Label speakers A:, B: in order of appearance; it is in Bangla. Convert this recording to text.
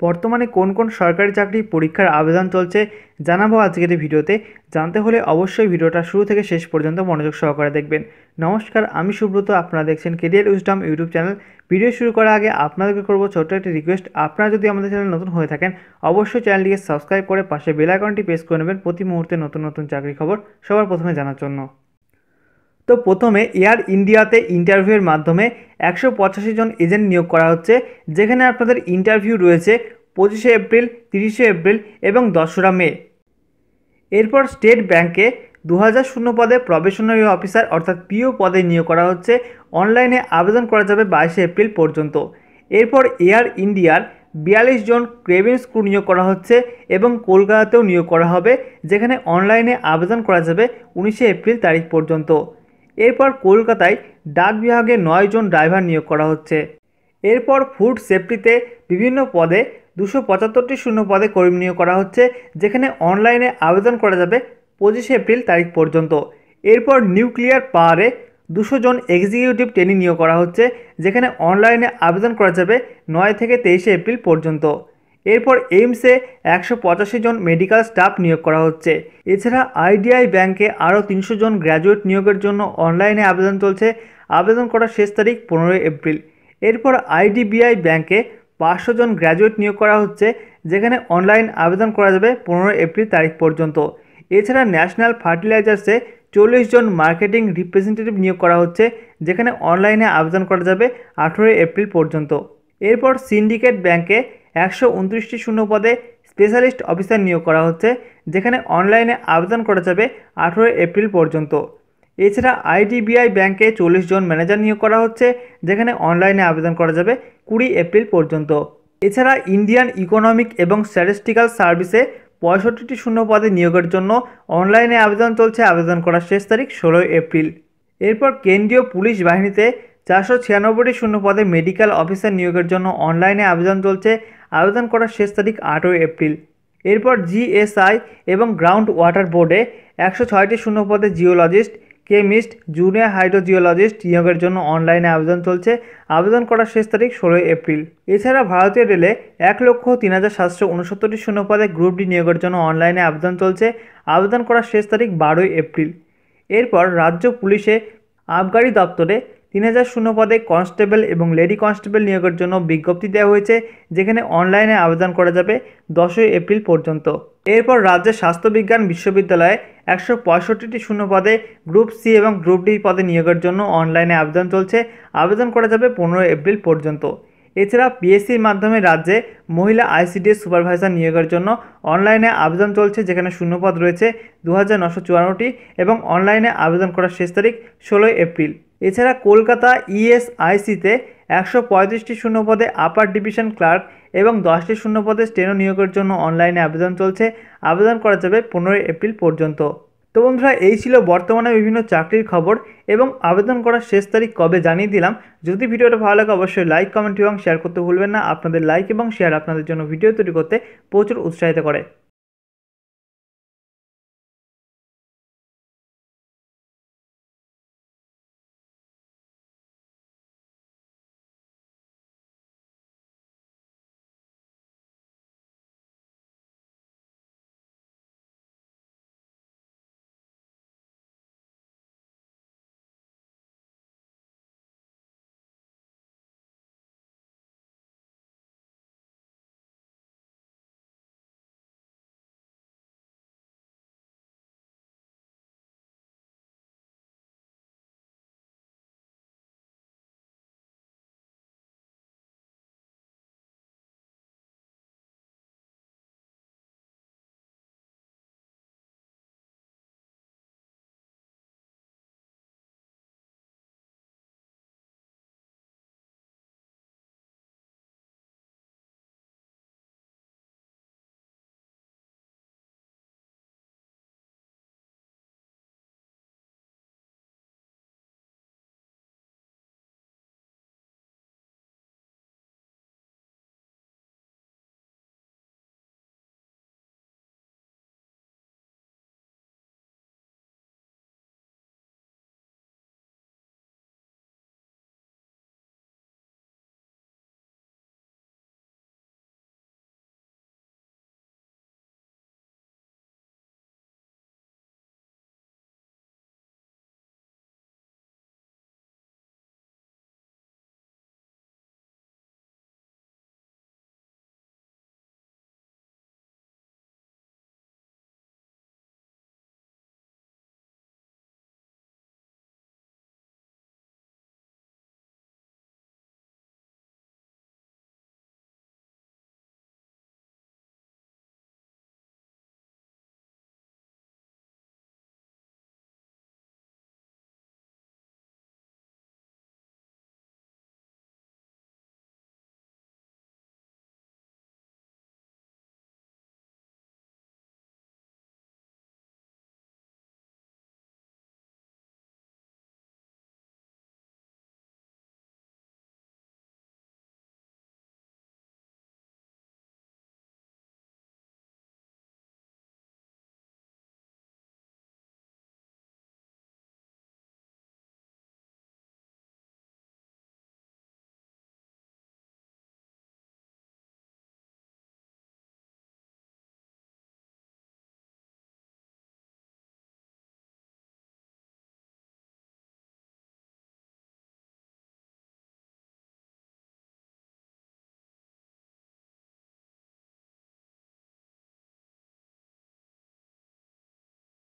A: বর্তমানে কোন কোন সরকারি চাকরি পরীক্ষার আবেদন চলছে জানাব আজকের এই ভিডিওতে। জানতে হলে অবশ্যই ভিডিওটা শুরু থেকে শেষ পর্যন্ত মনোযোগ সহকারে দেখবেন। নমস্কার, আমি সুব্রত, আপনারা দেখছেন career wisdom YouTube channel video শুরু করার আগে আপনাদেরকে করব ছোট্ট একটি রিকোয়েস্ট আপনারা যদি আমাদের চ্যানেল নতুন হয়ে থাকেন, অবশ্যই চ্যানেলটিকে সাবস্ক্রাইব করে পাশে বেল প্রেস করে নেবেন। প্রতি মুহূর্তে নতুন নতুন চাকরি খবর সবার প্রথমে জানার জন্য। তো প্রথমে এয়ার ইন্ডিয়াতে ইন্টারভিউয়ের মাধ্যমে একশো পঁচাশি জন এজেন্ট নিয়োগ করা হচ্ছে, যেখানে আপনাদের ইন্টারভিউ রয়েছে পঁচিশে এপ্রিল, তিরিশে এপ্রিল এবং দশরা মে। এরপর স্টেট ব্যাংকে দু হাজার শূন্য পদে প্রবেশনারি অফিসার অর্থাৎ পিও পদে নিয়োগ করা হচ্ছে। অনলাইনে আবেদন করা যাবে বাইশে এপ্রিল পর্যন্ত। এরপর এয়ার ইন্ডিয়ার বিয়াল্লিশ জন ক্রেভিন স্ক্রু নিয়োগ করা হচ্ছে এবং কলকাতাতেও নিয়োগ করা হবে, যেখানে অনলাইনে আবেদন করা যাবে উনিশে এপ্রিল তারিখ পর্যন্ত। এরপর কলকাতায় ডাক বিভাগে নয় জন ড্রাইভার নিয়োগ করা হচ্ছে। এরপর ফুড সেফটিতে বিভিন্ন পদে দুশো পঁচাত্তরটি শূন্য পদে কর্মী নিয়োগ করা হচ্ছে, যেখানে অনলাইনে আবেদন করা যাবে পঁচিশে এপ্রিল তারিখ পর্যন্ত। এরপর নিউক্লিয়ার পাওয়ারে দুশো জন এক্সিকিউটিভ ট্রেনিং নিয়োগ করা হচ্ছে, যেখানে অনলাইনে আবেদন করা যাবে নয় থেকে তেইশে এপ্রিল পর্যন্ত। এরপর এইমসে একশো পঁচাশি জন মেডিকেল স্টাফ নিয়োগ করা হচ্ছে। এছাড়া আইডিআই ব্যাংকে আরও তিনশো জন গ্র্যাজুয়েট নিয়োগের জন্য অনলাইনে আবেদন চলছে। আবেদন করার শেষ তারিখ পনেরোই এপ্রিল। এরপর আইডিবিআই ব্যাংকে পাঁচশো জন গ্র্যাজুয়েট নিয়োগ করা হচ্ছে, যেখানে অনলাইন আবেদন করা যাবে পনেরোই এপ্রিল তারিখ পর্যন্ত। এছাড়া ন্যাশনাল ফার্টিলাইজার্সে চল্লিশ জন মার্কেটিং রিপ্রেজেন্টেটিভ নিয়োগ করা হচ্ছে, যেখানে অনলাইনে আবেদন করা যাবে আঠেরোই এপ্রিল পর্যন্ত। এরপর সিন্ডিকেট ব্যাংকে একশো উনত্রিশটি শূন্য পদে স্পেশালিস্ট অফিসার নিয়োগ করা হচ্ছে, যেখানে অনলাইনে আবেদন করা যাবে আঠেরোই এপ্রিল পর্যন্ত। এছাড়া আইডিবিআই ব্যাংকে চল্লিশ জন ম্যানেজার নিয়োগ করা হচ্ছে, যেখানে অনলাইনে আবেদন করা যাবে কুড়ি এপ্রিল পর্যন্ত। এছাড়া ইন্ডিয়ান ইকোনমিক এবং স্ট্যাটিস্টিক্যাল সার্ভিসে পঁয়ষট্টিটি শূন্য পদে নিয়োগের জন্য অনলাইনে আবেদন চলছে, আবেদন করার শেষ তারিখ ষোলোই এপ্রিল। এরপর কেন্দ্রীয় পুলিশ বাহিনীতে চারশো ছিয়ানব্বইটি শূন্য পদে মেডিকেল অফিসার নিয়োগের জন্য অনলাইনে আবেদন চলছে আবেদন করার শেষ তারিখ আটই এপ্রিল। এরপর জিএসআই এবং গ্রাউন্ড ওয়াটার বোর্ডে একশো ছয়টি শূন্য পদে জিওলজিস্ট, কেমিস্ট, জুনিয়র হাইড্রোজিওলজিস্ট নিয়োগের জন্য অনলাইনে আবেদন চলছে। আবেদন করার শেষ তারিখ ষোলোই এপ্রিল। এছাড়া ভারতীয় রেলে এক লক্ষ তিন হাজার সাতশো উনসত্তরটি শূন্য পদে গ্রুপ ডি নিয়োগের জন্য অনলাইনে আবেদন চলছে। আবেদন করার শেষ তারিখ বারোই এপ্রিল। এরপর রাজ্য পুলিশে আবগারি দপ্তরে তিন হাজার শূন্য পদে কনস্টেবল এবং লেডি কনস্টেবল নিয়োগের জন্য বিজ্ঞপ্তি দেওয়া হয়েছে, যেখানে অনলাইনে আবেদন করা যাবে দশই এপ্রিল পর্যন্ত। এরপর রাজ্যের স্বাস্থ্যবিজ্ঞান বিশ্ববিদ্যালয়ে একশো পঁয়ষট্টিটি শূন্য পদে গ্রুপ সি এবং গ্রুপ ডি পদে নিয়োগের জন্য অনলাইনে আবেদন চলছে। আবেদন করা যাবে পনেরোই এপ্রিল পর্যন্ত। এছাড়া পিএসসির মাধ্যমে রাজ্যে মহিলা আইসিডিএস সুপারভাইজার নিয়োগের জন্য অনলাইনে আবেদন চলছে, যেখানে শূন্যপদ রয়েছে দু হাজার নশো চুয়ান্নটি, এবং অনলাইনে আবেদন করার শেষ তারিখ ষোলোই এপ্রিল। এছাড়া কলকাতা ইএসআইসিতে একশো পঁয়ত্রিশটি শূন্য পদে আপার ডিভিশন ক্লার্ক এবং দশটি শূন্য পদে স্টেনো নিয়োগের জন্য অনলাইনে আবেদন চলছে। আবেদন করা যাবে পনেরোই এপ্রিল পর্যন্ত। তো বন্ধুরা, এই ছিল বর্তমানে বিভিন্ন চাকরির খবর এবং আবেদন করার শেষ তারিখ কবে জানিয়ে দিলাম। যদি ভিডিওটা ভালো লাগে, অবশ্যই লাইক কমেন্ট এবং শেয়ার করতে ভুলবেন না। আপনাদের লাইক এবং শেয়ার আপনাদের জন্য ভিডিও তৈরি করতে প্রচুর উৎসাহিত করে।